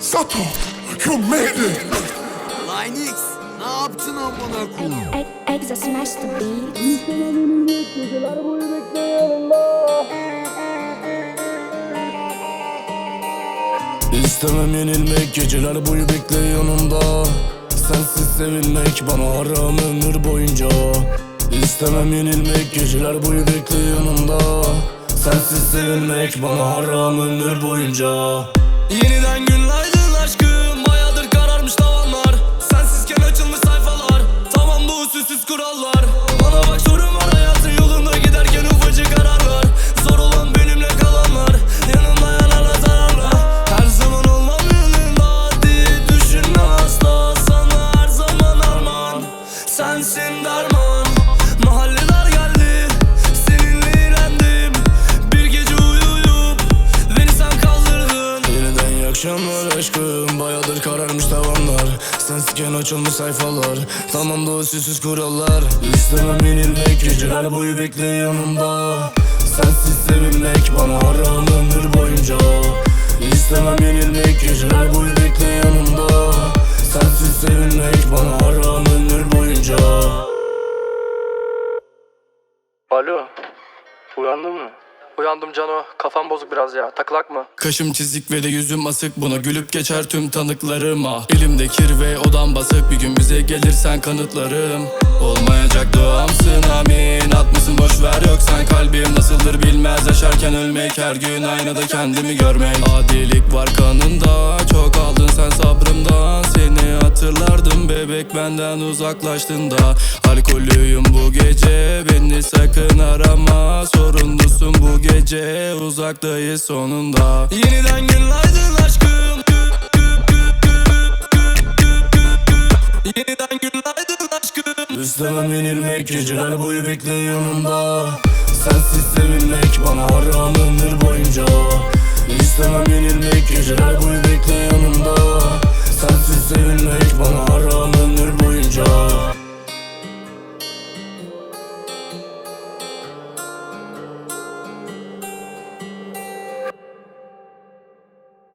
Sato, you made it! Linux ne yaptın amına koyayım? Egg, eggs are smashed to beats. İstemem yenilmek geceler boyu bekle yanımda Sensiz sevilmek bana haram ömür boyunca İstemem yenilmek geceler boyu bekle yanımda Sensiz sevilmek bana haram ömür boyunca Yeniden günlerdir akşamlar aşkım. Bayağıdır kararmış tavanlar. Sensizken açılmış sayfalar. Tamam da usulsüz kurallar. İstemem yenilmek Geceler boyu bekle yanımda. Sensiz sevilmek bana haram ömür boyunca. İstemem yenilmek Geceler boyu bekle yanımda. Sensiz sevilmek bana haram Alo. Uyandın mı? Uyandım Cano. Kafam bozuk biraz ya. Takılak mı? Kaşım çizik ve de yüzüm asık Buna gülüp geçer tüm tanıklarıma Elimde kir ve odam basık Bir gün bize gelirsen kanıtlarım Olmayacak duamsın amin Atmasın boş ver yok sen kalbim Nasıldır bilmez yaşarken ölmek Her gün aynada kendimi görmek Adilik var kanında Çok aldın sen sabrımdan Seni hatırlardım bebek benden uzaklaştın da Alkolüyüm bu gece gece uzaktayız sonunda. Yeniden günaydın aşkım. Yeniden günaydın aşkım. Üstemem yenilmek geceler boyu bekle yanımda. Sensiz sevinmek bana haram boyunca. İstemem yenilmek geceler boyu bekle yanımda. Sensiz sevinmek bana haram